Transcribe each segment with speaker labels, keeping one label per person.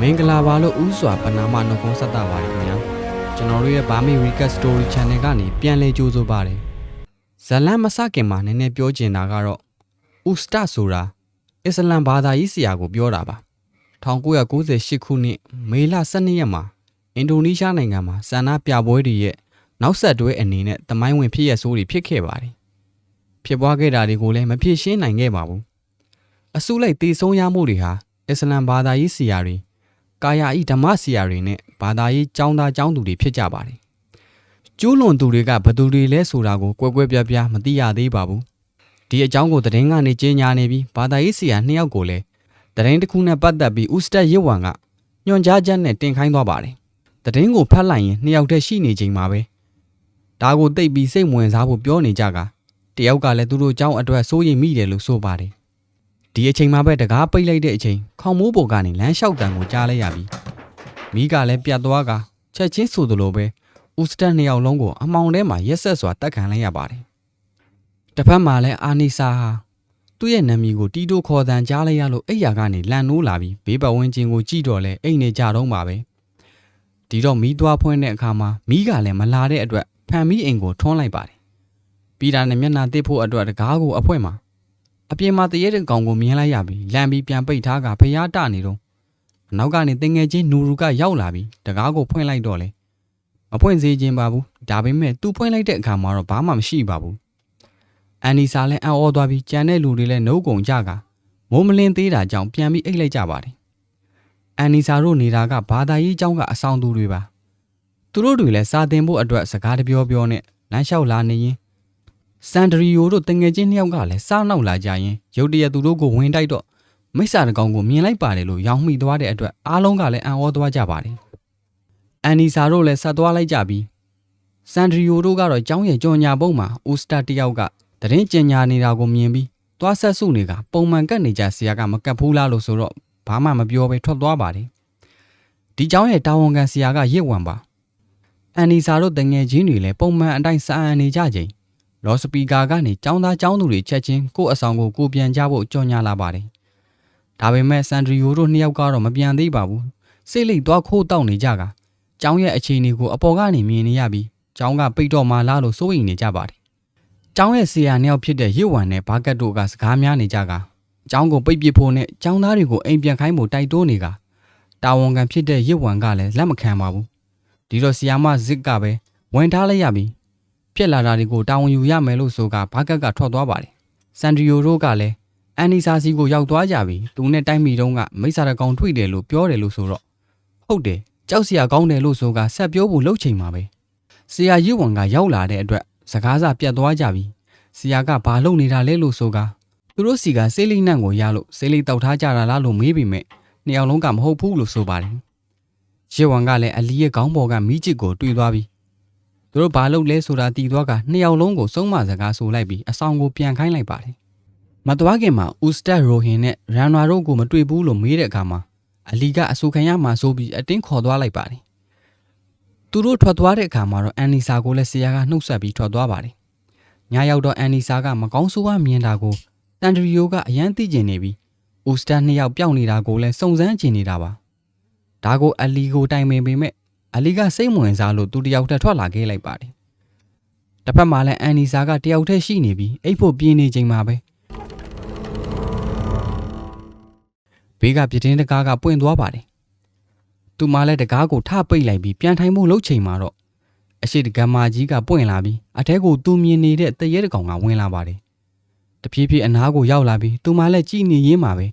Speaker 1: မင်္ဂလာပါလို့ဥစွာပနာမနှုတ်ခွန်းဆက်တာပါတယ်ခင်ဗျာကျွန်တော်တို့ရဲ့ Burmese Recap Story Channel ကနေပြန်လည်ကြိုဆိုပါတယ်ဇလန်မစခင်မှာနည်းနည်းပြောချင်တာကတော့ဥစတဆိုတာအစ္စလမ်ဘာသာရေးဆရာကိုပြောတာပါ1998ခုနှစ်မေလ12ရက်မှာအင်ဒိုနီးရှားနိုင်ငံမှာဆန္ဒပြပွဲတွေရဲ့နောက်ဆက်တွဲအနေနဲ့တမိုင်းဝင်ဖြစ်ရဆိုးတွေဖြစ်ခဲ့ပါတယ်ဖြစ်ပွားခဲ့တာတွေကိုလည်းမဖြစ်ရှင်းနိုင်ခဲ့ပါဘူးအစုလိုက်တေဆုံးရမှုတွေဟာအစ္စလမ်ဘာသာရေးဆရာတွေ ကာယာဤဓမ္မဆရာတွေနဲ့ဘာသာရေးကျောင်းသားကျောင်းသူတွေဖြစ်ကြပါတယ်။ကျိုးလွန်သူတွေကဘယ်သူတွေလဲဆိုတာကိုကွဲကွဲပြားပြားမသိရသေးပါဘူး။ဒီအကြောင်းကိုသတင်းကနေကြေညာနေပြီးဘာသာရေးဆရာနှစ်ယောက်ကိုလည်းသတင်းတစ်ခုနဲ့ပတ်သက်ပြီးဥစတက်ရစ်ဝံကညွှန်ကြားချက်နဲ့တင်ခိုင်းသွားပါတယ်။သတင်းကိုဖတ်လိုက်ရင်နှစ်ယောက်တည်းရှိနေချိန်မှာပဲဒါကိုသိပ်ပြီးစိတ်ဝင်စားဖို့ပြောနေကြကတယောက်ကလည်းသူတို့အကြောင်းအတွက်စိုးရိမ်မိတယ်လို့ဆိုပါတယ်။ ဒီအချိန်မှာပဲတကားပိတ်လိုက်တဲ့အချိန်ခေါင်မိုးပေါ်ကနေလမ်းလျှောက်တန်ကိုကြားလိုက်ရပြီမိကလည်းပြတ်သွားကချက်ချင်းဆိုသလိုပဲဦးစတက်နှစ်ယောက်လုံးကိုအမောင်ထဲမှာရက်ဆက်စွာတက်ခံလိုက်ရပါတယ်တစ်ဖက်မှာလည်းအာနီစာဟာသူ့ရဲ့နာမည်ကိုတီတိုခေါ်တန်ကြားလိုက်ရလို့အိယာကနေလန်နိုးလာပြီးဘေးပတ်ဝန်းကျင်ကိုကြည့်တော့လဲအိတ်နေကြတော့ပါပဲဒီတော့မီးသွားဖွင့်တဲ့အခါမှာမီးကလည်းမလာတဲ့အတွက်ဖန်မီးအိမ်ကိုထွန်းလိုက်ပါတယ်ပြီးတာနဲ့မျက်နှာတစ်ဖို့အတွက်တကားကိုအဖွင့်မှာ အပြင်မှာတရေတဲ့ကောင်ကိုမြင်လိုက်ရပြီလမ်းပြီးပြန်ပိတ်ထားကဖျားတနေတော့အနောက်ကနေတင်ငယ်ချင်းနူရူကရောက်လာပြီးတကားကိုဖွင့်လိုက်တော့လေမဖွင့်စေခြင်းပါဘူးဒါပေမဲ့သူဖွင့်လိုက်တဲ့အခါမှာတော့ဘာမှမရှိပါဘူးအန်နီစာလည်းအံ့ဩသွားပြီးကြံတဲ့လူတွေလည်းနှုတ်ကုန်ကြကမိုးမလင်းသေးတာကြောင့်ပြန်ပြီးအိတ်လိုက်ကြပါတယ်အန်နီစာတို့နေတာကဘာသာရေးအကြောင်းကအဆောင်သူတွေပါသူတို့တွေလည်းစာသင်ဖို့အတွက်စကားတပြောပြောနဲ့လမ်းလျှောက်လာနေရင် စန်ဒရီယိုတို့တငယ်ချင်းနှစ်ယောက်ကလည်းစားနောက်လာကြရင်ရုတ်တရက်သူတို့ကိုဝင်တိုက်တော့မိစ္ဆာတကောင်ကိုမြင်လိုက်ပါတယ်လို့ရောင်းမိသွားတဲ့အတွက်အားလုံးကလည်းအံ့ဩသွားကြပါတယ်။အန်နီစာတို့လည်းဆက်သွားလိုက်ကြပြီးစန်ဒရီယိုတို့ကတော့ကျောင်းရဲ့ကြော်ညာပုံမှာဦးစတာတယောက်ကတရင်ကျင်ညာနေတာကိုမြင်ပြီးသွားဆက်စုနေကပုံမှန်ကတ်နေကြဆရာကမကတ်ဘူးလားလို့ဆိုတော့ဘာမှမပြောဘဲထွက်သွားပါတယ်။ဒီကျောင်းရဲ့တာဝန်ခံဆရာကရစ်ဝံပါ။အန်နီစာတို့တငယ်ချင်းတွေလည်းပုံမှန်အတိုင်းစာအန်နေကြချိန် လော်စပီကာကနေចောင်းသားចောင်းသူတွေချက်ချင်းကို့အဆောင်ကိုကိုပြန်ကြဖို့ကြော်ညာလာပါတယ်။ဒါပေမဲ့ဆန်ဒရီယိုတို့နှစ်ယောက်ကတော့မပြန်သေးပါဘူး။စိတ်လိတ်သွားခိုးတောက်နေကြကចောင်းရဲ့အခြေအနေကိုအပေါ်ကနေမြင်နေရပြီးចောင်းကပိတ်တော့မှလားလို့စိုးရိမ်နေကြပါတယ်။ចောင်းရဲ့ဆရာနှစ်ယောက်ဖြစ်တဲ့ရစ်ဝံနဲ့ဘာကတ်တို့ကစကားများနေကြကចောင်းကိုပိတ်ပစ်ဖို့နဲ့ចောင်းသားတွေကိုအိမ်ပြန်ခိုင်းဖို့တိုက်တွန်းနေကတာဝန်ခံဖြစ်တဲ့ရစ်ဝံကလည်းလက်မခံပါဘူး။ဒီတော့ဆီယာမဇစ်ကပဲဝင်ထားလိုက်ရပြီး ဖြစ်လာတာတွေကိုတာဝန်ယူရမယ်လို့ဆိုကဘာကက်ကထွက်သွားပါတယ်။စန်ဒရီယိုတို့ကလည်းအန်နီစာစီကိုရောက်သွားကြပြီ။သူနဲ့တိုက်မိတုန်းကမိစ္ဆာတကောင်တွေ့တယ်လို့ပြောတယ်လို့ဆိုတော့ဟုတ်တယ်ကြောက်စရာကောင်းတယ်လို့ဆိုကဆက်ပြောဖို့လှုပ်ချိန်မှာပဲ။ဆရာရစ်ဝန်ကရောက်လာတဲ့အတွက်စကားစပြတ်သွားကြပြီ။ဆရာကဘာလုပ်နေတာလဲလို့ဆိုကသူတို့စီကဆေးလိမ့်နံ့ကိုရလို့ဆေးလိမ့်တောက်ထားကြတာလားလို့မေးပေမဲ့နှစ်ယောက်လုံးကမဟုတ်ဘူးလို့ဆိုပါတယ်။ရစ်ဝန်ကလည်းအလီရဲ့ခေါင်းပေါ်ကမိချစ်ကိုတွေ့သွားပြီး သူတို့ဘာလုပ်လဲဆိုတာတီသွားကနှစ်ယောက်လုံးကိုစုံမစကားဆိုလိုက်ပြီးအဆောင်ကိုပြန်ခိုင်းလိုက်ပါတယ်။မသွားခင်မှာဦးစတက်ရိုဟင်နဲ့ရန်နာတို့ကိုမတွေ့ဘူးလို့မေးတဲ့အခါမှာအလီကအဆူခံရမှဆိုပြီးအတင်းခေါ်သွားလိုက်ပါတယ်။သူတို့ထွက်သွားတဲ့အခါမှာတော့အန်နီစာကိုလည်းဆရာကနှုတ်ဆက်ပြီးထွက်သွားပါတယ်။ညရောက်တော့အန်နီစာကမကောင်းဆိုးဝါးမြင်တာကိုတန်ဒရီယိုကအယမ်းသိကျင်နေပြီးဦးစတက်နှစ်ယောက်ပျောက်နေတာကိုလည်းစုံစမ်းကျင်နေတာပါ။ဒါကိုအလီကိုတိုင်ပင်ပေမဲ့ အလီကစိတ်ဝင်စားလို့သူတယောက်တည်းထွက်လာခဲ့လိုက်ပါတယ်။တစ်ဖက်မှာလည်းအန်နီစာကတယောက်တည်းရှိနေပြီးအိတ်ဖို့ပြင်းနေချိန်မှာပဲဘေးကပြတင်းတကားကပွင့်သွားပါတယ်။သူမှလည်းတကားကိုထပိတ်လိုက်ပြီးပြန်ထိုင်မှုလှုပ်ချိန်မှာတော့အရှိတကမာကြီးကပွင့်လာပြီးအထက်ကိုသူမြင်နေတဲ့တရဲတကောင်ကဝင်လာပါတယ်။တဖြည်းဖြည်းအနားကိုရောက်လာပြီးသူမှလည်းကြည်နေရင်းမှာပဲ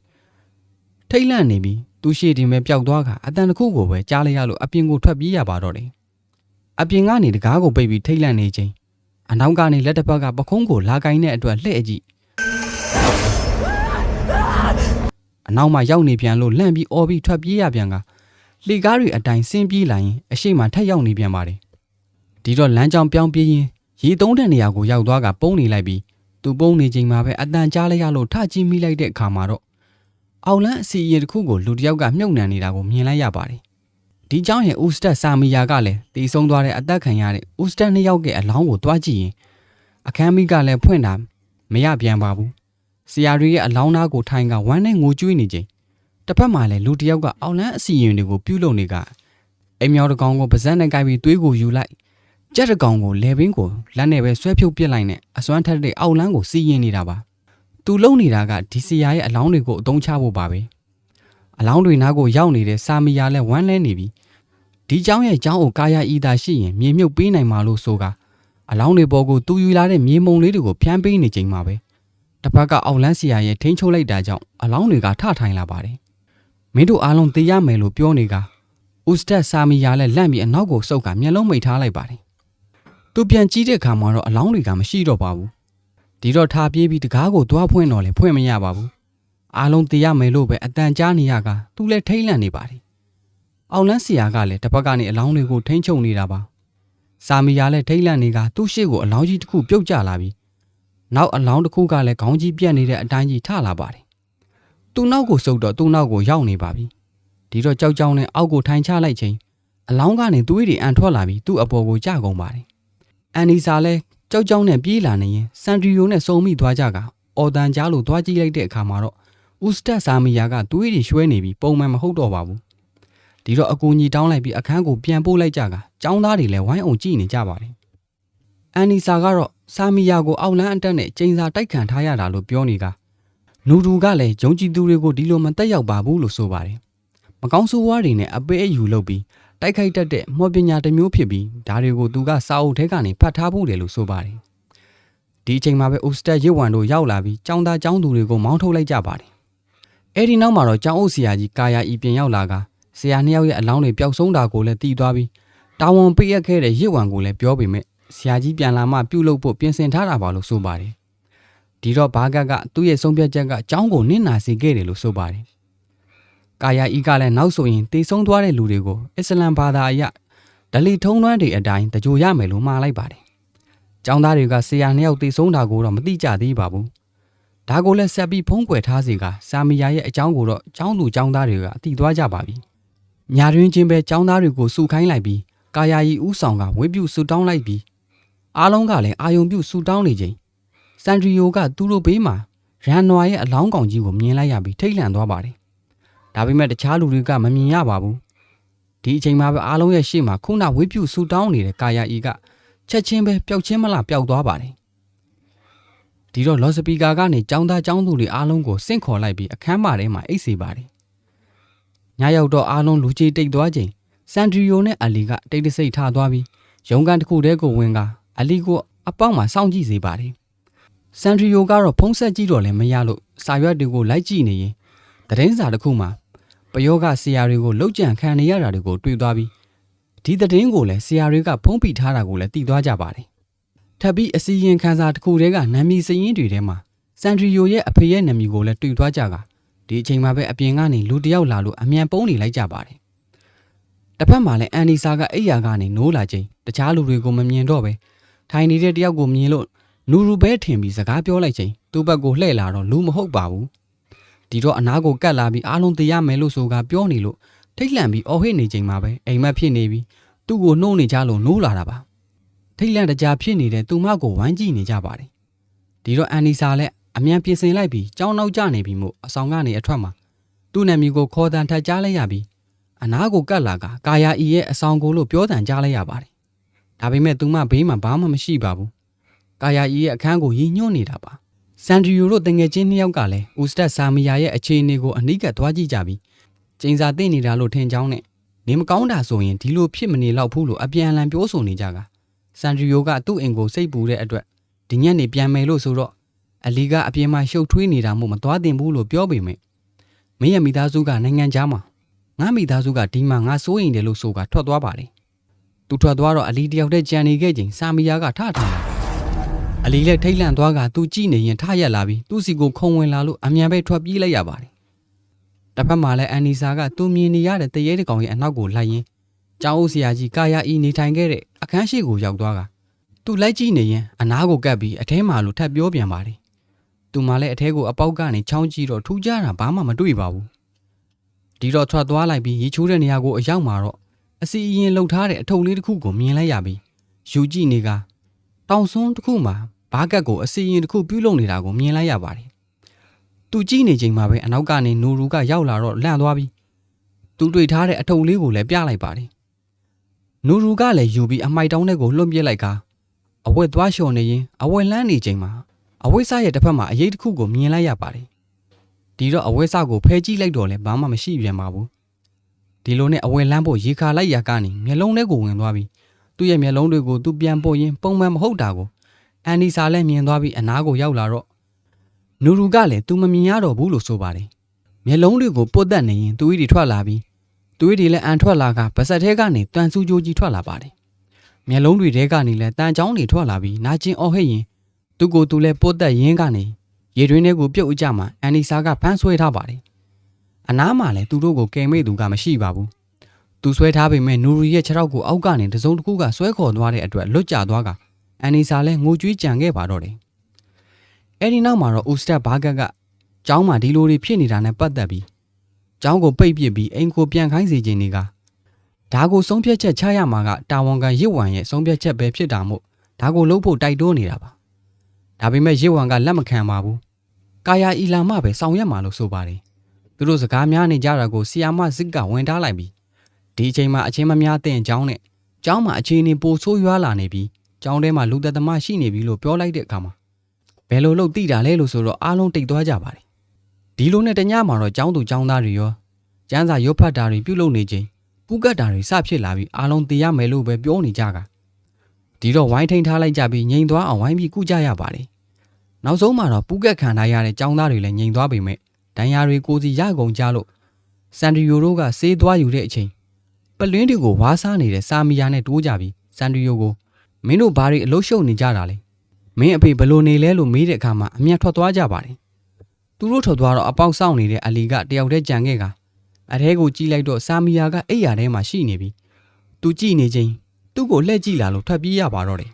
Speaker 1: ထိတ်လန့်နေပြီး သူရှိတင်ပဲပျောက်သွားကအတန်တစ်ခုကိုပဲကြားလိုက်ရလို့အပြင်ကိုထွက်ပြေးရပါတော့တယ်။အပြင်ကနေတကားကိုပိတ်ပြီးထိတ်လန့်နေချိန်အနောက်ကနေလက်တစ်ဖက်ကပခုံးကိုလာကိုင်းတဲ့အတွက်လှည့်ကြည့်အနောက်မှာရောက်နေပြန်လို့လှန့်ပြီးအော်ပြီးထွက်ပြေးရပြန်ကလှေကားတွေအတိုင်းဆင်းပြေးလာရင်အရှိမထက်ရောက်နေပြန်ပါတယ်။ဒီတော့လမ်းကြောင်ပြောင်းပြေးရင်ရေသုံးတဲ့နေရာကိုရောက်သွားကပုံနေလိုက်ပြီးသူပုံနေချိန်မှာပဲအတန်ကြားလိုက်ရလို့ထကြည့်မိလိုက်တဲ့အခါမှာတော့ အောက်လန်းအစီအရေတစ်ခုကိုလူတစ်ယောက်ကမြုပ်နှံနေတာကိုမြင်လိုက်ရပါတယ်။ဒီเจ้าရဲ့ဦးစတက်စာမီယာကလည်းတီးဆုံးသွားတဲ့အသက်ခံရတဲ့ဦးစတက်နှစ်ယောက်ရဲ့အလောင်းကိုတွားကြည့်ရင်အခန်းမိကလည်းဖွင့်တာမရပြန်ပါဘူး။ဆရာတွေရဲ့အလောင်းသားကိုထိုင်ကဝမ်းနဲ့ငိုကြွေးနေချိန်တ တစ်ဖက်မှာလည်းလူတစ်ယောက်ကအောက်လန်းအစီရင်တွေကိုပြုတ်လုံနေကအိမ်မြောင်တစ်ကောင်ကိုပါဇက်နဲ့ကြိုက်ပြီးသွေးကိုယူလိုက်ကြက်တစ်ကောင်ကိုလေဘင်းကိုလက်နဲ့ပဲဆွဲဖြုတ်ပစ်လိုက်နဲ့အစွမ်းထက်တဲ့အောက်လန်းကိုစီးရင်နေတာပါ သူလုံနေတာကဒီစီယာရဲ့အလောင်းတွေကိုအသုံးချဖို့ပါပဲအလောင်းတွေနားကိုရောက်နေတဲ့စာမီယာလည်းဝမ်းလဲနေပြီဒီเจ้าရဲ့เจ้าကိုကာယဤသာရှိရင်မြေမြုပ်ပေးနိုင်မှာလို့ဆိုကအလောင်းတွေပေါ်ကိုသူယူလာတဲ့မြေမုံလေးတွေကိုဖျန်းပေးနေချိန်မှာပဲတစ်ဖက်ကအောက်လန်းစီယာရဲ့ထိန်းချုပ်လိုက်တာကြောင့်အလောင်းတွေကထထိုင်လာပါတယ်မင်းတို့အားလုံးသိရမယ်လို့ပြောနေကဥစတက်စာမီယာလည်းလန့်ပြီးအနောက်ကိုစုပ်ကမျက်လုံးမိတ်ထားလိုက်ပါတယ်သူပြန်ကြည့်တဲ့အခါမှာတော့အလောင်းတွေကမရှိတော့ပါဘူး ဒီတော့ထားပြေးပြီးတကားကိုသွားဖွင့်တော့လည်းဖွင့်မရပါဘူးအားလုံးသိရမယ်လို့ပဲအတန်ကြားနေရကသူလည်းထိတ်လန့်နေပါတယ်အောက်လန်းစီယာကလည်းတစ်ဖက်ကနေအလောင်းတွေကိုထိန်းချုပ်နေတာပါစာမီယာလည်းထိတ်လန့်နေကသူ့ရှေ့ကိုအလောင်းကြီးတစ်ခုပြုတ်ကျလာပြီးနောက်အလောင်းတစ်ခုကလည်းခေါင်းကြီးပြက်နေတဲ့အတိုင်းကြီးထလာပါတယ်။သူ့နောက်ကိုစုပ်တော့သူ့နောက်ကိုရောက်နေပါပြီ။ဒီတော့ကြောက်ကြောက်နဲ့အောက်ကိုထိုင်ချလိုက်ချိန်အလောင်းကနေသွေးတွေအန်ထွက်လာပြီးသူ့အပေါ်ကိုကျကုန်ပါတယ်။အန်နီစာလည်း ကြောက်ကြောက်နဲ့ပြေးလာနေရင်စန်ထရီယိုနဲ့စုံမိသွားကြကအော်တန်ကြားလို့သွားကြည့်လိုက်တဲ့အခါမှာတော့ဥစတက်စာမီယာကသွေးတွေရွှဲနေပြီးပုံမှန်မဟုတ်တော့ပါဘူး။ဒီတော့အကူကြီးတောင်းလိုက်ပြီးအခန်းကိုပြန်ပို့လိုက်ကြကចောင်းသားတွေလည်းဝိုင်းအောင်ကြည့်နေကြပါတယ်။အန်နီစာကတော့စာမီယာကိုအောက်လန်းအတက်နဲ့ချိန်စာတိုက်ခံထားရတာလို့ပြောနေကနူတူကလည်းဂျုံကြည်သူတွေကိုဒီလိုမတက်ရောက်ပါဘူးလို့ဆိုပါတယ်။မကောင်းဆိုးဝါးတွေနဲ့အပေးအယူလုပ်ပြီး တိုက်ခိုက်တတ်တဲ့မော်ပညာတစ်မျိုးဖြစ်ပြီးဒါတွေကိုသူကစာအုပ်ထဲကနေဖတ်ထားဖို့တယ်လို့ဆိုပါတယ်။ဒီအချိန်မှာပဲအိုစတက်ရေဝံတို့ရောက်လာပြီးចောင်းသားចောင်းသူတွေကိုမောင်းထုတ်လိုက်ကြပါတယ်။အဲဒီနောက်မှာတော့ចောင်းအုပ်ဆရာကြီးကာယာဤပြင်ရောက်လာကဆရာနှစ်ယောက်ရဲ့အလောင်းတွေပျောက်ဆုံးတာကိုလည်းသိသွားပြီးတာဝန်ပေးအပ်ခဲ့တဲ့ရေဝံကိုလည်းပြောပေမဲ့ဆရာကြီးပြန်လာမှပြုတ်လုဖို့ပြင်ဆင်ထားတာပါလို့ဆိုပါတယ်။ဒီတော့ဘာဂတ်ကသူ့ရဲ့ဆုံးဖြတ်ချက်ကចောင်းကိုနင့်နာစေခဲ့တယ်လို့ဆိုပါတယ်။ ကာယာဤကလည်းနောက်ဆိုရင်တေဆုံးသွားတဲ့လူတွေကိုအစ္စလမ်ဘာသာအရဒလီထုံးသွမ်းတွေအတိုင်းတကြိုရမယ်လို့မှားလိုက်ပါတယ်။ကျောင်းသားတွေကဆရာနှစ်ယောက်တေဆုံးတာကိုတော့မသိကြသေးပါဘူး။ဒါကိုလည်းဆက်ပြီးဖုံးကွယ်ထားစေကစာမီယာရဲ့အကြောင်းကိုတော့ကျောင်းသူကျောင်းသားတွေကအသိသွားကြပါပြီ။ညာတွင်ချင်းပဲကျောင်းသားတွေကိုစုခိုင်းလိုက်ပြီးကာယာယီဥဆောင်ကဝေပြုဆူတောင်းလိုက်ပြီးအားလုံးကလည်းအာယုံပြုဆူတောင်းနေချိန်စန်ဒရီယိုကသူတို့ဘေးမှာရန်နွာရဲ့အလောင်းကောင်ကြီးကိုမြင်လိုက်ရပြီးထိတ်လန့်သွားပါတယ်။ ဒါပေမဲ့တခြားလူတွေကမမြင်ရပါဘူး။ဒီအချိန်မှာပဲအားလုံးရဲ့ရှေ့မှာခုနဝေပြုဆူတောင်းနေတဲ့ကာယာအီကချက်ချင်းပဲပျောက်ချင်းမလားပျောက်သွားပါတယ်။ဒီတော့လော်စပီကာကနေចောင်းသားចောင်းသူတွေအားလုံးကိုစင့်ခေါ်လိုက်ပြီးအခန်းပါထဲမှာအိတ်စေပါတယ်။ညရောက်တော့အားလုံးလူကြီးတိတ်သွားချိန်စန်ဒရီယိုနဲ့အလီကတိတ်တဆိတ်ထသွားပြီးရုံကန်တစ်ခုတည်းကိုဝင်ကအလီကိုအပေါက်မှာစောင့်ကြည့်စေပါတယ်။စန်ဒရီယိုကတော့ဖုံးဆက်ကြည့်တော့လည်းမရလို့စာရွက်တွေကိုလိုက်ကြည့်နေရင် သတင်းစာတစ်ခုမှာပယောဂဆရာတွေကိုလှုပ်ကြံခံနေရတာတွေကိုတွေ့သွားပြီးဒီသတင်းကိုလည်းဆရာတွေကဖုံးပိထားတာကိုလည်းသိသွားကြပါတယ်။ထပ်ပြီးအစီရင်ခံစာတစ်ခုတည်းကနာမည်စရင်တွေထဲမှာစန်ဒရီယိုရဲ့အဖေရဲ့နာမည်ကိုလည်းတွေ့သွားကြကဒီအချိန်မှာပဲအပြင်ကနေလူတစ်ယောက်လာလို့အမြန်ပုံးနေလိုက်ကြပါတယ်။တစ်ဖက်မှာလည်းအန်ဒီစာကအိယာကနေနိုးလာချိန်တခြားလူတွေကိုမမြင်တော့ပဲထိုင်နေတဲ့တယောက်ကိုမြင်လို့နူရူပဲထင်ပြီးစကားပြောလိုက်ချိန်သူ့ဘက်ကိုလှည့်လာတော့လူမဟုတ်ပါဘူး ဒီတော့အနာကိုကတ်လာပြီးအားလုံးသိရမယ်လို့ဆိုကပြောနေလို့ထိတ်လန့်ပြီးအော်ဟစ်နေချိန်မှာပဲအိမ်မက်ဖြစ်နေပြီးသူ့ကိုနှိုးနေကြလို့နိုးလာတာပါထိတ်လန့်တကြားဖြစ်နေတဲ့သူမကိုဝိုင်းကြည့်နေကြပါတယ်ဒီတော့အန်နီစာလည်းအမြန်ပြင်ဆင်လိုက်ပြီးကြောင်းနောက်ကျနေပြီမို့အဆောင်ကနေအထွက်မှာသူ့နာမည်ကိုခေါ်တန်ထပ်ကြားလိုက်ရပြီးအနာကိုကတ်လာကကာယာအီရဲ့အဆောင်ကိုလို့ပြောတန်ကြားလိုက်ရပါတယ်ဒါပေမဲ့သူမဘေးမှာဘာမှမရှိပါဘူး။ကာယာအီရဲ့အခန်းကိုရည်ညွှန်းနေတာပါ။ စန်ဒရီယိုတို့တငယ်ချင်းနှစ်ယောက်ကလည်းဦးစတက်ဆာမီယာရဲ့အခြေအနေကိုအနိကသွားကြည့်ကြပြီးကျင်းစာသိနေတာလို့ထင်ကြောင်းနဲ့နေမကောင်းတာဆိုရင်ဒီလိုဖြစ်မနေတော့ဘူးလို့အပြန်အလှန်ပြောဆိုနေကြကစန်ဒရီယိုကသူ့အိမ်ကိုစိတ်ပူတဲ့အတွက်ဒီညနေပြန်မယ်လို့ဆိုတော့အလီကအပြင်မှာရှုပ်ထွေးနေတာမို့မသွားသင့်ဘူးလို့ပြောပေမဲ့မင်းရဲ့မိသားစုကနိုင်ငံခြားမှာငါမိသားစုကဒီမှာငါစိုးရင်တယ်လို့ဆိုကထွက်သွားပါလေသူထွက်သွားတော့အလီတယောက်တည်းကြံနေခဲ့ချိန်စာမီယာကထထလာတယ်။ အလီလည်းထိတ်လန့်သွားကသူကြည့်နေရင်ထရက်လာပြီးသူ့စီကိုခုံဝင်လာလို့အမြန်ပဲထွက်ပြေးလိုက်ရပါတယ်။တစ်ဖက်မှာလည်းအန်နီစာကသူမြင်နေရတဲ့တရေတကောင်ရဲ့အနောက်ကိုလိုက်ရင်းကျောင်းဦးဆရာကြီးကာယာအီနေထိုင်ခဲ့တဲ့အခန်းရှိကိုရောက်သွားကသူလိုက်ကြည့်နေရင်အနားကိုကပ်ပြီးအထဲမှာလို့ထပ်ပြောပြန်ပါတယ်။သူမှလည်းအထဲကိုအပေါက်ကနေချောင်းကြည့်တော့ထူးခြားတာဘာမှမတွေ့ပါဘူး။ဒီတော့ထွက်သွားလိုက်ပြီးရေချိုးတဲ့နေရာကိုအရောက်မှာတော့အစီအရင်လှုပ်ထားတဲ့အထုပ်လေးတစ်ခုကိုမြင်လိုက်ရပြီးယူကြည့်နေက တောင်စွန်းတစ်ခုမှာဘားကတ်ကိုအစီအရင်တစ်ခုပြုတ်လုံနေတာကိုမြင်လိုက်ရပါတယ်သူကြည့်နေချိန်မှာပဲအနောက်ကနေနူရူကရောက်လာတော့လန့်သွားပြီသူတွေ့ထားတဲ့အထုပ်လေးကိုလည်းပြလိုက်ပါတယ်နူရူကလည်းယူပြီးအမိုက်တောင်းတဲ့ကိုလွှတ်ပြစ်လိုက်ကအဝက်သွားလျှော်နေရင်အဝက်လန်းနေချိန်မှာအဝက်စားရဲ့တစ်ဖက်မှာအရေးတစ်ခုကိုမြင်လိုက်ရပါတယ်ဒီတော့အဝက်စားကိုဖဲကြည့်လိုက်တော့လည်းဘာမှမရှိပြန်ပါဘူးဒီလိုနဲ့အဝက်လန်းဖို့ရေခါလိုက်ရာကနေမျက်လုံးထဲကိုဝင်သွားပြီး သူ့ရဲ့မျက်လုံးတွေကိုသူပြန်ပို့ရင်းပုံမှန်မဟုတ်တာကိုအန်ဒီစာလည်းမြင်သွားပြီးအနားကိုရောက်လာတော့နူရူကလည်း तू မမြင်ရတော့ဘူးလို့ဆိုပါတယ်မျက်လုံးတွေကိုပုတ်တက်နေရင်သူ့ဤတွေထွက်လာပြီးသူ့ဤတွေလည်းအန်ထွက်လာကပါဆက်ထဲကနေတန်ဆူကြိုးကြီးထွက်လာပါတယ်မျက်လုံးတွေထဲကနေလည်းတန်ချောင်းတွေထွက်လာပြီးနာကျင်အော်ဟစ်ရင်သူ့ကိုယ်သူလည်းပုတ်တက်ရင်းကနေရေတွင်းထဲကိုပြုတ်အကြမှာအန်နီစာကဖမ်းဆွဲထားပါတယ်အနားမှာလည်းသူတို့ကိုကယ်မေ့သူကမရှိပါဘူး သူဆွဲထားပေမဲ့နူရီရဲ့ခြေထောက်ကိုအောက်ကနေတစုံတစ်ခုကဆွဲခေါ်သွားတဲ့အတွက်လွတ်ကျသွားကအန်နီစာလည်းငိုကြွေးကြံခဲ့ပါတော့တယ်အဲ့ဒီနောက်မှာတော့ဦးစတက်ဘာဂတ်ကကျောင်းမှာဒီလိုတွေဖြစ်နေတာနဲ့ပတ်သက်ပြီးကျောင်းကိုပိတ်ပစ်ပြီးအိမ်ကိုပြန်ခိုင်းစေခြင်းတွေကဒါကိုဆုံးဖြတ်ချက်ချရမှာကတာဝန်ခံရစ်ဝံရဲ့ဆုံးဖြတ်ချက်ပဲဖြစ်တာမို့ဒါကိုလုပ်ဖို့တိုက်တွန်းနေတာပါဒါပေမဲ့ရစ်ဝံကလက်မခံပါဘူးကာယာအီလာမပဲဆောင်ရွက်မှာလို့ဆိုပါတယ်သူတို့စကားများနေကြတာကိုဆီယာမစစ်ကဝင်ထားလိုက်ပြီး ဒီအချိန်မှာအချင်းမများတဲ့အကြောင်းနဲ့ကျောင်းမှာအခြေအနေပိုဆိုးရွားလာနေပြီးကျောင်းထဲမှာလူသက်သမားရှိနေပြီလို့ပြောလိုက်တဲ့အခါမှာဘယ်လိုလုပ်သိတာလဲလို့ဆိုတော့အားလုံးတိတ်သွားကြပါတယ်ဒီလိုနဲ့တညမှာတော့ကျောင်းသူကျောင်းသားတွေရောကျန်းစာရုပ်ဖတ်တာတွေပြုလုပ်နေခြင်းပူကတ်တာတွေစဖြစ်လာပြီးအားလုံးတရားမယ်လို့ပဲပြောနေကြတာဒီတော့ဝိုင်းထိန်ထားလိုက်ကြပြီးငြိမ်သွားအောင်ဝိုင်းပြီးကုကြရပါတယ်နောက်ဆုံးမှာတော့ပူကတ်ခံထားရတဲ့ကျောင်းသားတွေလည်းငြိမ်သွားပေမဲ့ဒဏ်ရာတွေကိုစီရကုန်ကြလို့စန်ဒီယိုတို့ကဆေးသွားယူတဲ့အချိန် ပလင်းတွေကိုဝါးစားနေတဲ့စာမီယာနဲ့တိုးကြပြီးစန်ဒီယိုကိုမင်းတို့ဘာတွေအလို့ရှုပ်နေကြတာလဲမင်းအဖေဘလို့နေလဲလို့မေးတဲ့အခါမှာအမျက်ထွက်သွားကြပါတယ်။သူတို့ထွက်သွားတော့အပေါက်ဆောင်နေတဲ့အလီကတယောက်တည်းကြံခဲ့ကအထဲကိုကြည့်လိုက်တော့စာမီယာကအိယာထဲမှာရှိနေပြီ။သူကြည့်နေချင်းသူ့ကိုလှည့်ကြည့်လာလို့ထွက်ပြေးရပါတော့တယ်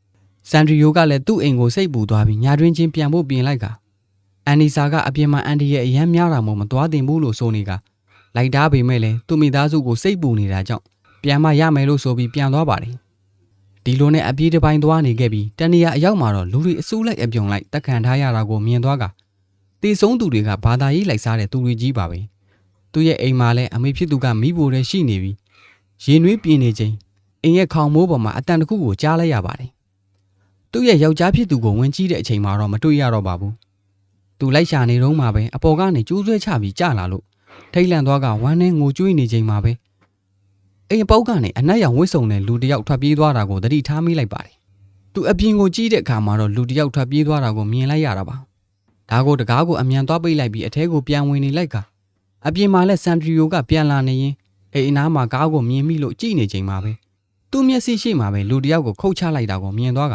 Speaker 1: ။စန်ဒရီယိုကလည်းသူ့အိမ်ကိုစိတ်ပူသွားပြီးညာတွင်ချင်းပြန်ဖို့ပြင်လိုက်က။အန်နီစာကအပြင်မှာအန်ဒီရဲ့အရန်များတာမို့မသွားတင်ဘူးလို့ဆိုနေက လိုက်တားပေမဲ့လည်းသူ့မိသားစုကိုစိတ်ပူနေတာကြောင့်ပြန်မရမယ်လို့ဆိုပြီးပြန်သွားပါတယ်။ဒီလိုနဲ့အပြေးတစ်ပိုင်းသွားနေခဲ့ပြီးတန်နီယာအရောက်မှာတော့လူတွေအစုလိုက်အပြုံလိုက်တက်ခံထားရတာကိုမြင်သွားကတေဆုံးသူတွေကဘာသာရေးလိုက်စားတဲ့သူတွေကြီးပါပဲသူရဲ့အိမ်မှာလည်းအမေဖြစ်သူကမိဖို့တဲ့ရှိနေပြီးရင်နွေးပြင်းနေချိန်အိမ်ရဲ့ခေါင်မိုးပေါ်မှာအတန်တစ်ခုကိုကြားလိုက်ရပါတယ်သူ့ရဲ့ယောက်ျားဖြစ်သူကိုဝင်ကြည့်တဲ့အချိန်မှာတော့မတွေ့ရတော့ပါဘူးသူလိုက်ရှာနေတော့မှပဲအပေါ်ကနေကျိုးဆွဲချပြီးကြာလာလို့ ထိတ်လန့်သွားကဝမ်းနဲ့ငိုကြွေးနေချိန်မှာပဲအိမ်ပေါက်ကနေအနက်ရောင်ဝစ်စုံတဲ့လူတစ်ယောက်ထွက်ပြေးသွားတာကိုသတိထားမိလိုက်ပါတယ်။သူအပြင်ကိုကြည့်တဲ့အခါမှာတော့လူတစ်ယောက်ထွက်ပြေးသွားတာကိုမြင်လိုက်ရတာပါ။ဒါကိုတကားကိုအမြန်သွားပိတ်လိုက်ပြီးအထဲကိုပြန်ဝင်နေလိုက်ကအပြင်မှာလည်းစန်ထရီယိုကပြန်လာနေရင်အိမ်အနားမှာကားကိုမြင်မိလို့ကြည့်နေချိန်မှာပဲသူ့မျက်စိရှိမှပဲလူတစ်ယောက်ကိုခုတ်ချလိုက်တာကိုမြင်သွားက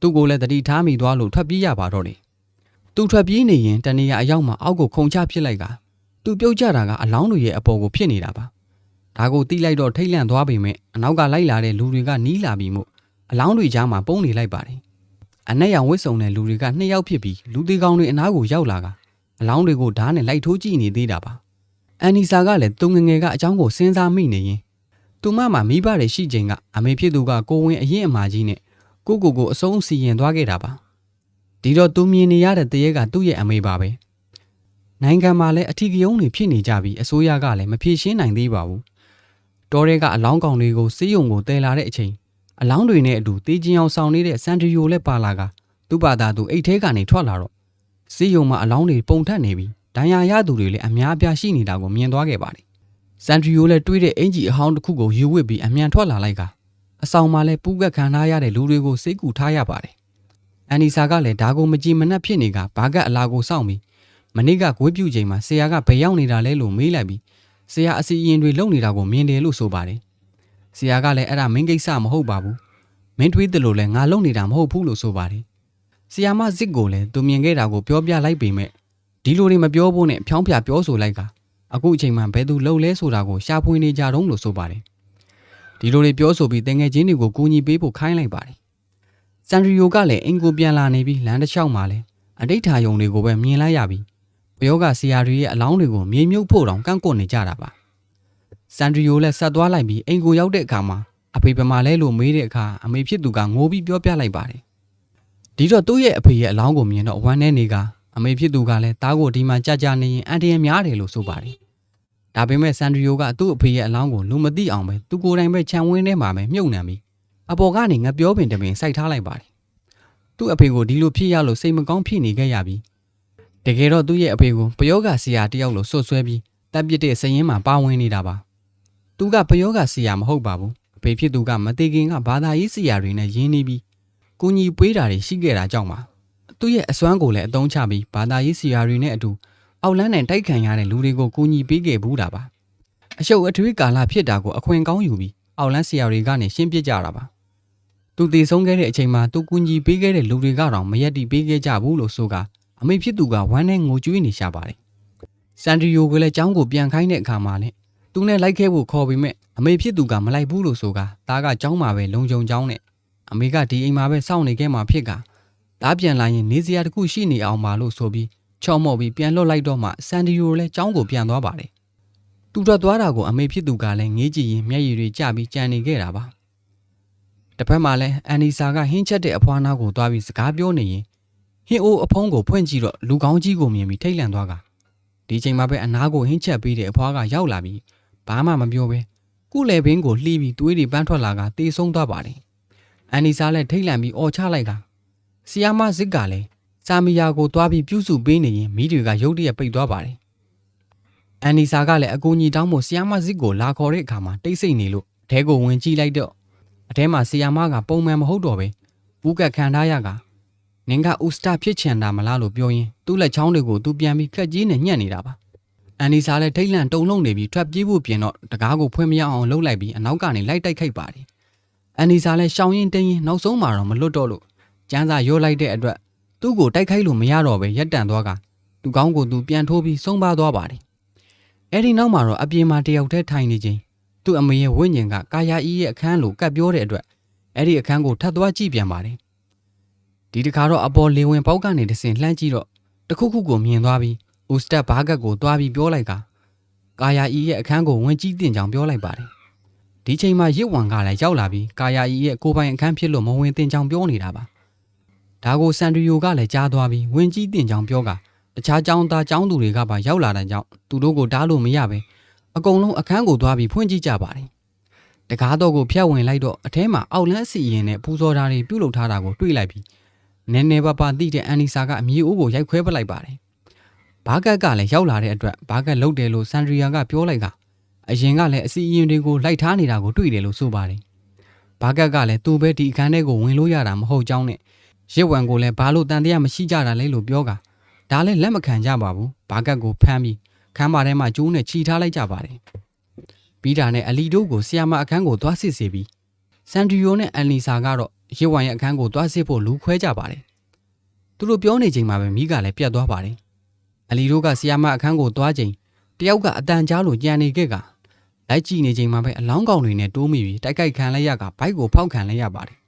Speaker 1: သူ့ကိုလည်းသတိထားမိသွားလို့ထွက်ပြေးရပါတော့တယ်။သူထွက်ပြေးနေရင်တနေရအရောက်မှာအောက်ကိုခုန်ချဖြစ်လိုက်က သူပြုတ်ကျတာကအလောင်းတွေရဲ့အပေါ်ကိုဖြစ်နေတာပါ။ဒါကိုတီးလိုက်တော့ထိတ်လန့်သွားပေမဲ့အနောက်ကလိုက်လာတဲ့လူတွေကနီးလာပြီးမို့အလောင်းတွေကြားမှာပုံနေလိုက်ပါတယ်။အနက်ရောင်ဝစ်စုံတဲ့လူတွေကနှစ်ယောက်ဖြစ်ပြီးလူသေးကောင်တွေအနားကိုရောက်လာကအလောင်းတွေကိုဓာတ်နဲ့လိုက်ထိုးကြည့်နေသေးတာပါ။အန်နီစာကလည်းသူငယ်ငယ်ကအကြောင်းကိုစဉ်းစားမိနေရင်သူမမှာမိဘတွေရှိချိန်ကအမေဖြစ်သူကကိုဝင်အရင်အမာကြီးနဲ့ကိုကိုကိုအဆုံးစီရင်သွားခဲ့တာပါ။ဒီတော့သူမြင်နေရတဲ့တရေကသူ့ရဲ့အမေပါပဲ။ နိုင်ငံမှာလည်းအထီးကယုံတွေဖြစ်နေကြပြီးအစိုးရကလည်းမဖြေရှင်းနိုင်သေးပါဘူး။တောထဲကအလောင်းကောင်တွေကိုစေးရုံကိုတဲလာတဲ့အချိန်အလောင်းတွေနဲ့အတူတေးချင်းအောင်ဆောင်နေတဲ့စန်တရီယိုလည်းပါလာကသူ့ဘာသာသူအိတ်ထဲကနေထွက်လာတော့စေးရုံမှာအလောင်းတွေပုံထက်နေပြီးဒဏ်ရာရသူတွေလည်းအများအပြားရှိနေတာကိုမြင်သွားခဲ့ပါတယ်စန်တရီယိုလည်းတွေးတဲ့အင်ဂျီအဟောင်းတစ်ခုကိုယူဝစ်ပြီးအမြန်ထွက်လာလိုက်ကအဆောင်မှာလည်းပူးကက်ခံထားရတဲ့လူတွေကိုစိတ်ကူထားရပါတယ်အန်နီစာကလည်းဒါကိုမကြည်မနှက်ဖြစ်နေကဘာကတ်အလာကိုစောင့်ပြီး မနေ့ကဂွေးပြူချိန်မှာဆရာကဘယ်ရောက်နေတာလဲလို့မေးလိုက်ပြီးဆရာအစီအရင်တွေလုပ်နေတာကိုမြင်တယ်လို့ဆိုပါတယ်။ဆရာကလည်းအဲ့ဒါမင်းကိစ္စမဟုတ်ပါဘူး။မင်းတွေးတယ်လို့လည်းငါလုပ်နေတာမဟုတ်ဘူးလို့ဆိုပါတယ်။ဆရာမစစ်ကိုလည်းသူမြင်ခဲ့တာကိုပြောပြလိုက်ပေမဲ့ဒီလိုတွေမပြောဖို့နဲ့ဖြောင်းပြပြောဆိုလိုက်ကအခုအချိန်မှဘယ်သူလှုပ်လဲဆိုတာကိုရှာဖွေနေကြတော့လို့ဆိုပါတယ်။ဒီလိုတွေပြောဆိုပြီးတငယ်ချင်းတွေကိုကူညီပေးဖို့ခိုင်းလိုက်ပါတယ်။စန်ရီယိုကလည်းအင်ကိုပြန်လာနေပြီးလမ်းတစ်လျှောက်မှာလည်းအတိတ်ထာယုံတွေကိုပဲမြင်လိုက်ရပြီးဘ ယောကဆရာတွေရဲ့အလောင်းတွေကိုမြေမြုပ်ဖို့တောင်ကန့်ကွက်နေကြတာပါ။စန်ဒရီယိုလည်းဆက်သွားလိုက်ပြီးအိမ်ကိုရောက်တဲ့အခါမှာအဖေပမာလဲလို့မေးတဲ့အခါအမေဖြစ်သူကငိုပြီးပြောပြလိုက်ပါတယ်။ဒီတော့သူ့ရဲ့အဖေရဲ့အလောင်းကိုမြင်တော့ဝမ်းနဲ့နေကအမေဖြစ်သူကလည်းတားကိုဒီမှာကြာကြာနေရင်အန်တရများတယ်လို့ဆိုပါတယ်ဒါပေမဲ့ဆန်ဒရီယိုကသူ့အဖေရဲ့အလောင်းကိုလူမသိအောင်ပဲသူကိုယ်တိုင်ပဲခြံဝင်းထဲမှာပဲမြုပ်နှံပြီးအပေါ်ကနေငပြောပင်တပင်စိုက်ထားလိုက်ပါတယ်သူ့အဖေကိုဒီလိုဖြစ်ရလို့စိတ်မကောင်းဖြစ်နေခဲ့ရပြီး တကယ်တော့သူ့ရဲ့အဖေကိုပယောဂဆရာတယောက်လို့ဆွဆွဲပြီးတပ်ပစ်တဲ့စရင်မှာပါဝင်နေတာပါသူကပယောဂဆရာမဟုတ်ပါဘူးအဖေဖြစ်သူကမသေးခင်ကဘာသာရေးဆရာတွေနဲ့ရင်းနှီးပြီးကိုကြီးပေးတာတွေရှိခဲ့တာကြောင့်ပါသူ့ရဲ့အစွမ်းကိုလည်းအသုံးချပြီးဘာသာရေးဆရာတွေနဲ့အတူအောက်လန်းနဲ့တိုက်ခံရတဲ့လူတွေကိုကူညီပေးခဲ့ဘူးတာပါအရှုပ်အထွေးကာလဖြစ်တာကိုအခွင့်ကောင်းယူပြီးအောက်လန်းဆရာတွေကနေရှင်းပြကြတာပါသူတည်ဆုံးခဲ့တဲ့အချိန်မှာသူကူညီပေးခဲ့တဲ့လူတွေကတော့မရက်တီပေးခဲ့ကြဘူးလို့ဆိုက အမေဖြစ်သူကဝမ်းနဲ့ငိုကြွေးနေရှာပါတယ်စန်ဒရီယိုကလည်းចောင်းကိုပြန်ခိုင်းတဲ့အခါမှာလည်းသူနဲ့လိုက်ခဲ့ဖို့ခေါ်ပြီးမဲ့အမေဖြစ်သူကမလိုက်ဘူးလို့ဆိုကဒါကចောင်းမှာပဲလုံခြုံចောင်းနဲ့အမေကဒီအိမ်မှာပဲစောင့်နေခဲ့မှာဖြစ်က တားပြန်လာရင်နေစရာတစ်ခုရှိနေအောင်ပါလို့ဆိုပြီးချော့မော့ပြီးပြန်လွတ်လိုက်တော့မှဆန်ဒီယိုလည်းចောင်းကိုပြန်သွားပါတယ်။သူထွက်သွားတာကိုအမေဖြစ်သူကလည်းငေးကြည့်ရင်မျက်ရည်တွေကျပြီးကြံနေခဲ့တာပါ။တစ်ဖက်မှာလည်းအန်နီဆာကဟင်းချက်တဲ့အဖွားနာကိုသွားပြီးစကားပြောနေရင် ဟင်းအိုးအဖုံးကိုဖွင့်ကြည့်တော့လူကောင်းကြီးကိုမြင်ပြီးထိတ်လန့်သွားကဒီချိန်မှာပဲအနားကိုဟင်းချက်ပေးတဲ့အဖွားကရောက်လာပြီးဘာမှမပြောဘဲကုလေဘင်းကိုလှီးပြီးသွေးတွေပန်းထွက်လာကတေးဆုံးသွားပါတယ်။အန်နီဆာလည်းထိတ်လန့်ပြီးအော်ချလိုက်ကဆီယာမဇစ်ကလည်းစာမီယာကိုတွားပြီးပြုစုပေးနေရင်မိတွေကရုတ်တရက်ပိတ်သွားပါတယ်။အန်နီဆာကလည်းအကူကြီးတောင်းဖို့ဆီယာမဇစ်ကိုလာခေါ်တဲ့အခါမှာတိတ်ဆိတ်နေလို့အထဲကိုဝင်ကြည့်လိုက်တော့အထဲမှာဆီယာမကပုံမှန်မဟုတ်တော့ပဲဘူးကတ်ခံထားရက နင်ကဥစတာဖြစ်ချင်တာမလားလို့ပြောရင်သူ့လက်ချောင်းတွေကိုသူပြန်ပြီးခက်ကြီးနဲ့ညှက်နေတာပါ။အန်နီဆာလည်းထိတ်လန့်တုန်လှုပ်နေပြီးထွက်ပြေးဖို့ပြင်တော့တကားကိုဖွင့်မရအောင်လှုပ်လိုက်ပြီးအနောက်ကနေလိုက်တိုက်ခိုက်ပါတယ်။အန်နီဆာလည်းရှောင်းရင်တင်းရင်နောက်ဆုံးမှာတော့မလွတ်တော့လို့ကျန်းစာရောလိုက်တဲ့အတွက်သူ့ကိုတိုက်ခိုက်လို့မရတော့ပဲရက်တန့်သွားကသူကောင်းကိုသူပြန်ထိုးပြီးဆုံးပါသွားပါတယ်။အဲဒီနောက်မှာတော့အပြင်မှာတယောက်တည်းထိုင်နေခြင်းသူ့အမေရဲ့ဝိညာဉ်ကကာယာအီရဲ့အခန်းလိုကပ်ပြောတဲ့အတွက်အဲ့ဒီအခန်းကိုထပ်သွားကြည့်ပြန်ပါတယ်။ ဒီတခါတော့အပေါ်လေဝင်ပေါက်ကနေတဆင်လှမ်းကြည့်တော့တခုခုကိုမြင်သွားပြီးဦးစတက်ဘာဂတ်ကိုသွားပြီးပြောလိုက်ကကာယာအီရဲ့အခန်းကိုဝင်ကြည့်တင်ကြောင်ပြောလိုက်ပါတယ်။ဒီချိန်မှာရစ်ဝံကလည်းရောက်လာပြီးကာယာအီရဲ့ကိုယ်ပိုင်အခန်းဖြစ်လို့မဝင်တင်ကြောင်ပြောနေတာပါ။ဒါကိုဆန်ဒရီယိုကလည်းကြားသွားပြီးဝင်ကြည့်တင်ကြောင်ပြောကတခြားចောင်းသားចောင်းသူတွေကပါရောက်လာတဲ့ကြောင့်သူတို့ကိုတားလို့မရပဲအကုန်လုံးအခန်းကိုသွားပြီးဖွင့်ကြည့်ကြပါတယ်။တကားတော့ကိုဖျက်ဝင်လိုက်တော့အထဲမှာအောက်လန်းစီရင်နဲ့ပူဇော်ဓာတွေပြုတ်လုထားတာကိုတွေ့လိုက်ပြီး နည်းနည်းပါးပါးသိတဲ့အန်နီဆာကအမြေအိုးကိုရိုက်ခွဲပလိုက်ပါတယ်။ဘာကတ်ကလည်းရောက်လာတဲ့အတွက်ဘာကတ်လုတ်တယ်လို့ဆန်ဒရီယာကပြောလိုက်ကအရင်ကလည်းအစီအရင်တွေကိုလိုက်ထားနေတာကိုတွေ့တယ်လို့ဆိုပါတယ်။ဘာကတ်ကလည်းသူ့ပဲဒီအခန်းထဲကိုဝင်လို့ရတာမဟုတ်ကြောင်းနဲ့ရစ်ဝံကိုလည်းဘာလို့တန်တရားမရှိကြတာလဲလို့ပြောကဒါလည်းလက်မခံကြပါဘူးဘာကတ်ကိုဖမ်းပြီးခမ်းပါထဲမှာကျိုးနဲ့ခြိထားလိုက်ကြပါတယ်ပြီးတာနဲ့အလီတို့ကိုဆီယာမအခန်းကိုသွားစစ်စေပြီးဆန်ဒရီယိုနဲ့အန်လီဆာကတော့ ရစ်ဝံရဲ့အခန်းကိုသွားစစ်ဖို့လူခွဲကြပါတယ်သူတို့ပြောနေချိန်မှာပဲမိကလည်းပြတ်သွားပါတယ်အလီတို့ကဆီယာမအခန်းကိုသွားချိန်တယောက်ကအတန်ကြားလို့ကြံနေခဲ့ကလိုက်ကြည့်နေချိန်မှာပဲအလောင်းကောင်တွေနဲ့တိုးမိပြီးတိုက်ခိုက်ခံလိုက်ရကဘိုက်ကိုဖောက်ခံလိုက်ရပါတယ်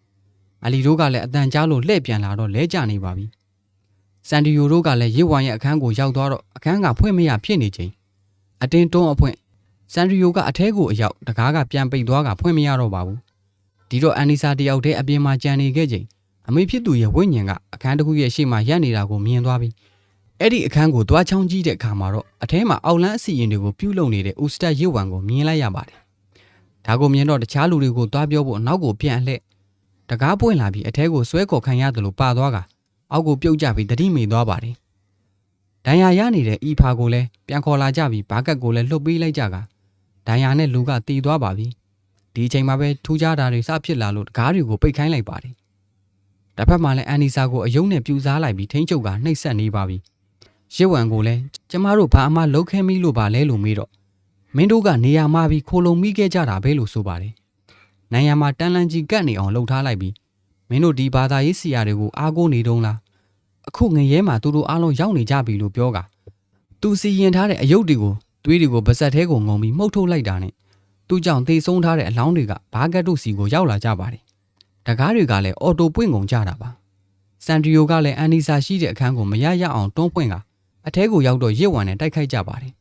Speaker 1: အလီတို့ကလည်းအတန်ကြားလို့လှည့်ပြန်လာတော့လဲကျနေပါပြီ။စန်ဒီယိုတို့ကလည်းရစ်ဝိုင်းရဲ့အခန်းကိုရောက်သွားတော့အခန်းကဖွင့်မရဖြစ်နေချိန်အတင်းတွန်းအဖွင့်စန်ဒီယိုကအထဲကိုအရောက်တကားကပြန်ပိတ်သွားကဖွင့်မရတော့ပါဘူး။ ဒီတော့အန်နီစာတယောက်တည်းအပြင်မှာကြံနေခဲ့ချိန်အမေဖြစ်သူရဲ့ဝိညာဉ်ကအခန်းတစ်ခုရဲ့ရှေ့မှာရပ်နေတာကိုမြင်သွားပြီးအဲ့ဒီအခန်းကိုသွားချောင်းကြည့်တဲ့အခါမှာတော့အထဲမှာအောက်လန်းအစီရင်တွေကိုပြုတ်လုံနေတဲ့ဦးစတက်ရစ်ဝံကိုမြင်လိုက်ရပါတယ်။ဒါကိုမြင်တော့တခြားလူတွေကိုသွားပြောဖို့နောက်ကိုပြန်လှည့်တကားပွင့်လာပြီးအထဲကိုဆွဲခေါ်ခံရတယ်လို့ပါသွားကအောက်ကိုပြုတ်ကျပြီးတတိမိသွားပါတယ်။ဒဏ်ရာရနေတဲ့ဤဖာကိုလည်းပြန်ခေါ်လာကြပြီးဘာကတ်ကိုလည်းလှုပ်ပေးလိုက်ကြကဒဏ်ရာနဲ့လူကတီသွားပါပြီ။ ဒီအချိန်မှာပဲထူးခြားတာတွေစဖြစ်လာလို့တကားတွေကိုပိတ်ခိုင်းလိုက်ပါတယ်။တစ်ဖက်မှာလည်းအန်နီဆာကိုအယုံနဲ့ပြူစားလိုက်ပြီးထိန်းချုပ်ကနှိပ်စက်နေပါပြီ။ရစ်ဝံကိုလည်းကျမတို့ဘာအမှလှုပ်ခဲမိလို့ပါလဲလို့မေးတော့မင်းတို့ကနေရာမှာပြီးခိုလုံမိခဲ့ကြတာပဲလို့ဆိုပါတယ်။နိုင်ရမှာတန်လန်ကြီးကတ်နေအောင်လှုပ်ထားလိုက်ပြီးမင်းတို့ဒီဘာသာရေးဆရာတွေကိုအားကိုးနေတုံးလားအခုငရဲမှာသူတို့အားလုံးရောက်နေကြပြီလို့ပြောကသူစီရင်ထားတဲ့အယုတ်တွေကိုသွေးတွေကိုဗစက်သေးကိုငုံပြီးမှုတ်ထုတ်လိုက်တာနဲ့ သူကြောင့်သေဆုံးထားတဲ့အလောင်းတွေကဘာကတ်တို့စီကိုရောက်လာကြပါတယ်တကားတွေကလည်းအော်တိုပွင့်ကုန်ကြတာပါစန်ဒရီယိုကလည်းအန်နီစာရှိတဲ့အခန်းကိုမရရအောင်တွန်းပွင့်ကအထဲကိုရောက်တော့ရစ်ဝံနဲ့တိုက်ခိုက်ကြပါတယ်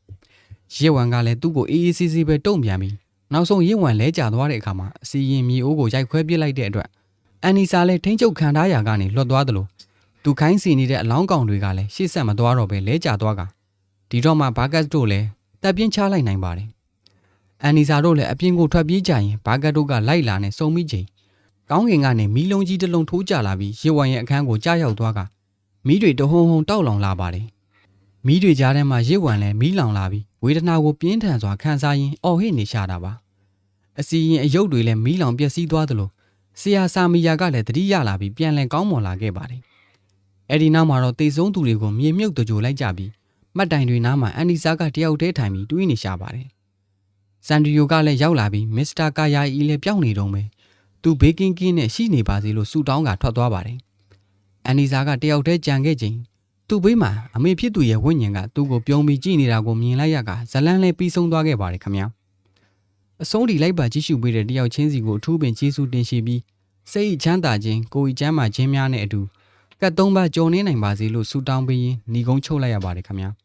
Speaker 1: ရစ်ဝံကလည်းသူ့ကိုအေးအေးဆေးဆေးပဲတုံ့ပြန်ပြီးနောက်ဆုံးရစ်ဝံလဲကျသွားတဲ့အခါမှာအစီရင်မြေအိုးကိုရိုက်ခွဲပစ်လိုက်တဲ့အတွက်အန်နီစာလည်းထိန်းချုပ်ခံထားရာကနေလွတ်သွားသလိုသူခိုင်းစီနေတဲ့အလောင်းကောင်တွေကလည်းရှေ့ဆက်မသွားတော့ပဲလဲကျသွားကဒီတော့မှဘာကတ်တို့လည်းတပ်ပြင်းချလိုက်နိုင်ပါတယ် အန်နီစာတို့လည်းအပြင်ကိုထွက်ပြေးကြရင်ဘာကတ်တို့ကလိုက်လာနဲ့စုံမိချိန်ကောင်းကင်ကနေမီးလုံးကြီးတစ်လုံးထိုးကျလာပြီးရေဝံရဲ့အခန်းကိုကြားရောက်သွားကမီးတွေတဟုံဟုံတောက်လောင်လာပါတယ်မီးတွေကြားထဲမှာရေဝံလည်းမီးလောင်လာပြီးဝေဒနာကိုပြင်းထန်စွာခံစားရင်းအော်ဟစ်နေရှာတာပါအစီရင်အယုတ်တွေလည်းမီးလောင်ပျက်စီးသွားသလိုဆရာစာမီယာကလည်းတတိယလာပြီးပြန်လည်ကောင်းမွန်လာခဲ့ပါတယ်အဲ့ဒီနောက်မှာတော့တေဆုံးသူတွေကိုမြေမြုပ်တကြိုလိုက်ကြပြီးမှတ်တိုင်တွေနားမှာအန်ဒီဆာကတယောက်တည်းထိုင်ပြီးတွေးနေရှာပါတယ်။ စန်ဒရီယိုကလည်းရောက်လာပြီးမစ္စတာကာယာအီလည်းပြောင်းနေတော့မယ်။သူဘေးကင်းကင်းနဲ့ရှိနေပါစေလို့ဆူတောင်းကထွက်သွားပါတယ်။အန်ဒီဆာကတယောက်တည်းကြံခဲ့ချိန်သူ့ဘေးမှာအမေဖြစ်သူရဲ့ဝိညာဉ်ကသူ့ကိုပြုံးပြီးကြည့်နေတာကိုမြင်လိုက်ရကဇလန်းလည်းပြီးဆုံးသွားခဲ့ပါတယ်ခင်ဗျာ။အဆုံးထိလိုက်ပါကြည့်ရှုပေးတဲ့တယောက်ချင်းစီကိုအထူးပင်ကျေးဇူးတင်ရှိပြီးစိတ်ချမ်းသာခြင်းကိုယ်ဤချမ်းသာခြင်းများနဲ့အတူကတ်သုံးပါကြော်နေနိုင်ပါစေလို့ဆုတောင်းပေးရင်းညီကုန်းချုပ်လိုက်ရပါတယ်ခင်ဗျာ။